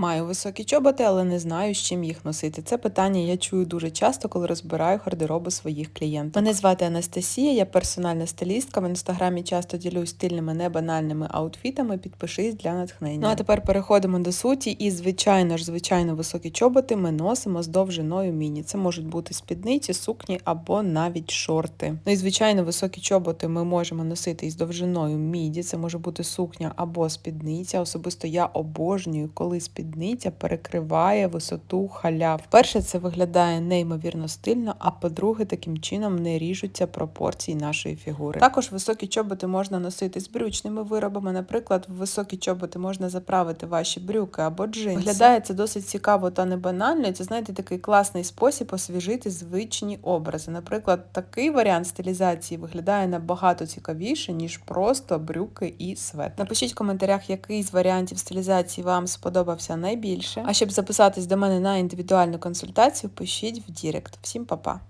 Маю високі чоботи, але не знаю, з чим їх носити. Це питання я чую дуже часто, коли розбираю гардероби своїх клієнтів. Мене звати Анастасія, я персональна стилістка. В інстаграмі часто ділюсь стильними небанальними аутфітами. Підпишись для натхнення. Ну а тепер переходимо до суті. І звичайно ж, звичайно, високі чоботи ми носимо з довжиною міні. Це можуть бути спідниці, сукні або навіть шорти. Ну і звичайно, високі чоботи ми можемо носити із довжиною міді. Це може бути сукня або спідниця. Особисто я обожнюю, коли спідниця перекриває висоту халяв. Перше, це виглядає неймовірно стильно, а по-друге, таким чином не ріжуться пропорції нашої фігури. Також високі чоботи можна носити з брючними виробами. Наприклад, в високі чоботи можна заправити ваші брюки або джинси. Виглядає це досить цікаво та не банально. і Це знаєте такий класний спосіб освіжити звичні образи. Наприклад, такий варіант стилізації виглядає набагато цікавіше, ніж просто брюки і свет. Напишіть в коментарях, який з варіантів стилізації вам сподобався найбільше. А щоб записатись до мене на індивідуальну консультацію, пишіть в Дірект. Всім па-па!